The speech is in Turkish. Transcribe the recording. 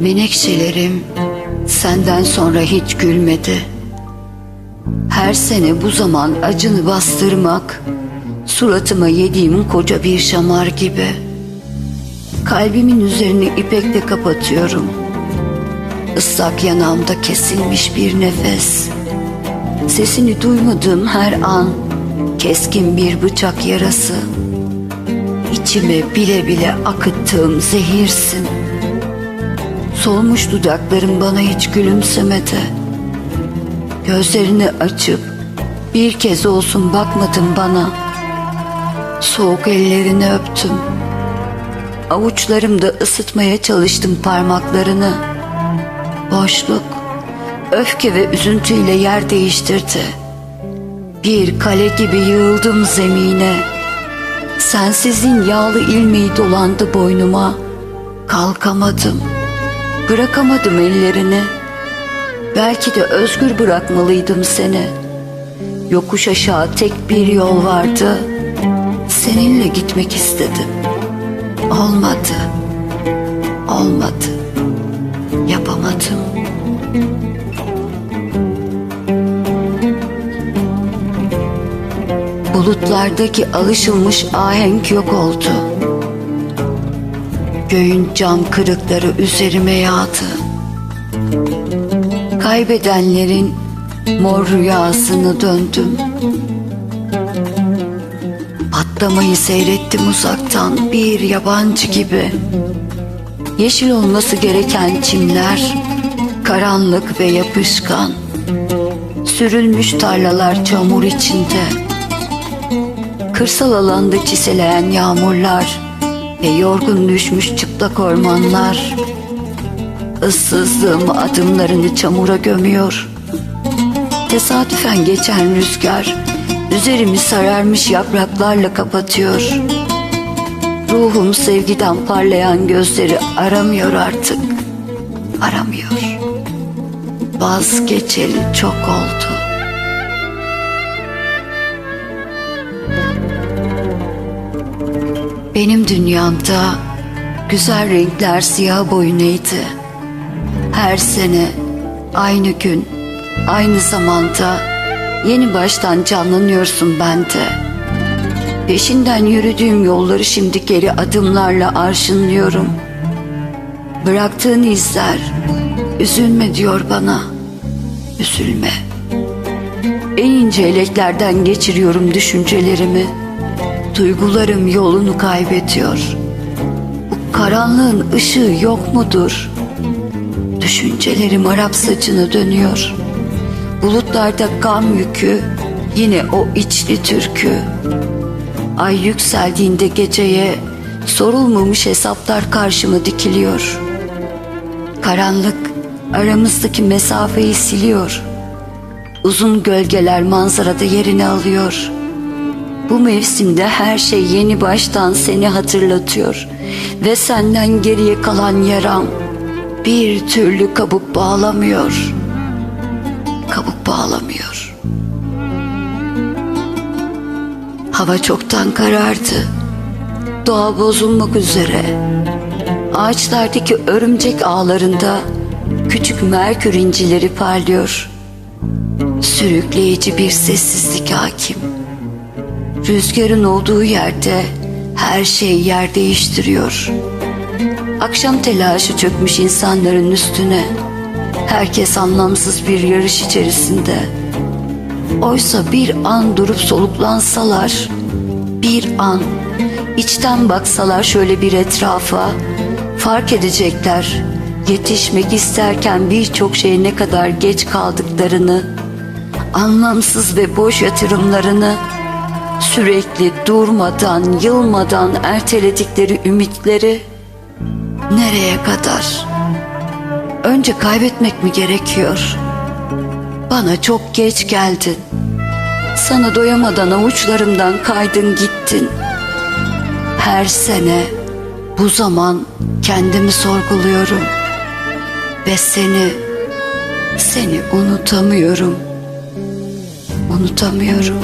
Menekşelerim senden sonra hiç gülmedi. Her sene bu zaman acını bastırmak suratıma yediğim koca bir şamar gibi. Kalbimin üzerini ipekle kapatıyorum. Islak yanağımda kesilmiş bir nefes. Sesini duymadığım her an keskin bir bıçak yarası. İçime bile bile akıttığım zehirsin. Solmuş dudakların bana hiç gülümsemedi. Gözlerini açıp bir kez olsun bakmadın bana. Soğuk ellerini öptüm. Avuçlarımda ısıtmaya çalıştım parmaklarını. Boşluk, öfke ve üzüntüyle yer değiştirdi. Bir kale gibi yığıldım zemine. Sensizin yağlı ilmeği dolandı boynuma. Kalkamadım. Bırakamadım ellerini. Belki de özgür bırakmalıydım seni. Yokuş aşağı tek bir yol vardı. Seninle gitmek istedim. Olmadı. Olmadı. Yapamadım. Bulutlardaki alışılmış ahenk yok oldu. Göğün cam kırıkları üzerime yağdı. Kaybedenlerin mor rüyasını döndüm. Patlamayı seyrettim uzaktan bir yabancı gibi. Yeşil olması gereken çimler, karanlık ve yapışkan. Sürülmüş tarlalar çamur içinde. Kırsal alanda çiseleyen yağmurlar ve yorgun düşmüş çıplak ormanlar. Issızlığım adımlarını çamura gömüyor. Tesadüfen geçen rüzgar üzerimi sararmış yapraklarla kapatıyor. Ruhum sevgiden parlayan gözleri aramıyor artık. Aramıyor. Vazgeçeli çok oldu. Benim dünyamda güzel renkler siyah boyunaydı. Her sene aynı gün, aynı zamanda yeni baştan canlanıyorsun bende. Peşinden yürüdüğüm yolları şimdi geri adımlarla arşınlıyorum. Bıraktığın izler, üzülme diyor bana. Üzülme. En ince eleklerden geçiriyorum düşüncelerimi. Duygularım yolunu kaybediyor. Bu karanlığın ışığı yok mudur? Düşüncelerim Arap saçına dönüyor. Bulutlarda gam yükü, yine o içli türkü. Ay yükseldiğinde geceye sorulmamış hesaplar karşıma dikiliyor. Karanlık aramızdaki mesafeyi siliyor. Uzun gölgeler manzarada yerini alıyor. Bu mevsimde her şey yeni baştan seni hatırlatıyor ve senden geriye kalan yaram bir türlü kabuk bağlamıyor. Kabuk bağlamıyor. Hava çoktan karardı. Doğa bozulmak üzere. Ağaçlardaki örümcek ağlarında küçük merkür incileri parlıyor. Sürükleyici bir sessizlik hakim. Rüzgarın olduğu yerde her şey yer değiştiriyor. Akşam telaşı çökmüş insanların üstüne. Herkes anlamsız bir yarış içerisinde. Oysa bir an durup soluklansalar, bir an içten baksalar şöyle bir etrafa, fark edecekler. Yetişmek isterken birçok şeye ne kadar geç kaldıklarını, anlamsız ve boş yatırımlarını, sürekli durmadan, yılmadan erteledikleri ümitleri nereye kadar? Önce kaybetmek mi gerekiyor? Bana çok geç geldin. Sana doyamadan avuçlarımdan kaydın gittin. Her sene bu zaman kendimi sorguluyorum. Ve seni, seni unutamıyorum. Unutamıyorum.